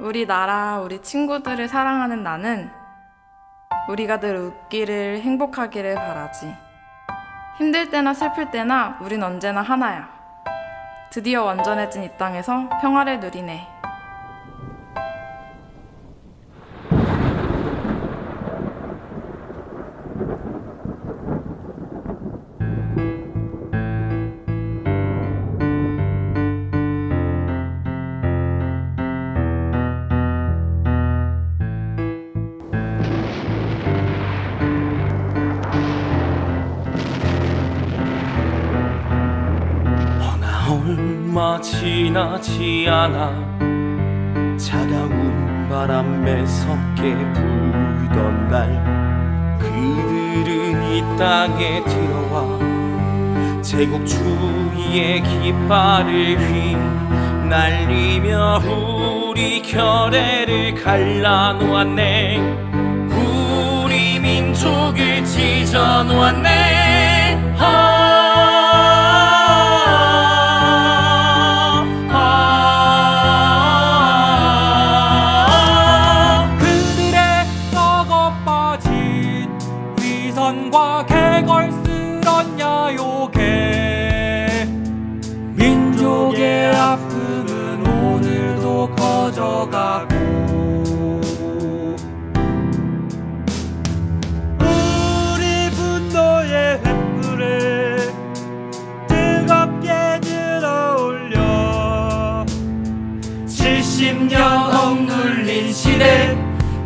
우리 나라, 우리 친구들을 사랑하는 나는 우리가 늘 웃기를 행복하기를 바라지. 힘들 때나 슬플 때나 우린 언제나 하나야. 드디어 완전해진 이 땅에서 평화를 누리네. 얼마 지나지 않아. 차가운 바람에 섞게 불던 날 그들은 이 땅에 들어와 제국 주위의 깃발을 휘날리며 우리 결의를 갈라놓았네. 우리 민족을 찢어놓았네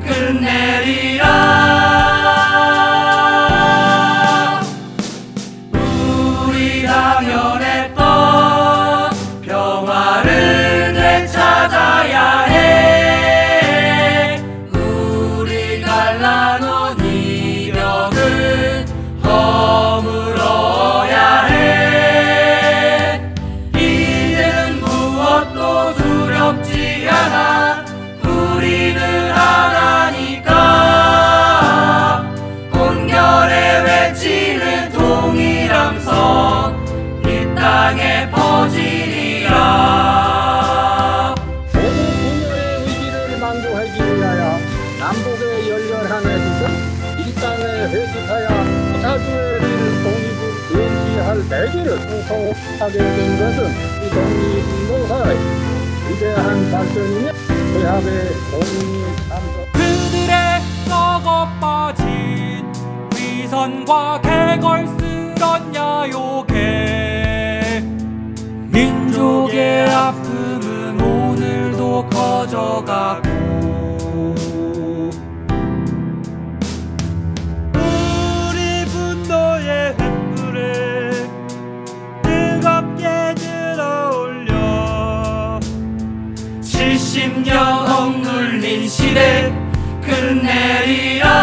끝내리라 의지할 대기를 통성하게 된 것은 이 독립노사의 위대한 발전이며 대합의 공인이 참석 그들의 썩어 빠진 위선과 개걸스런 야욕에 민족의 아픔은 오늘도 커져가고 시대 끝내리라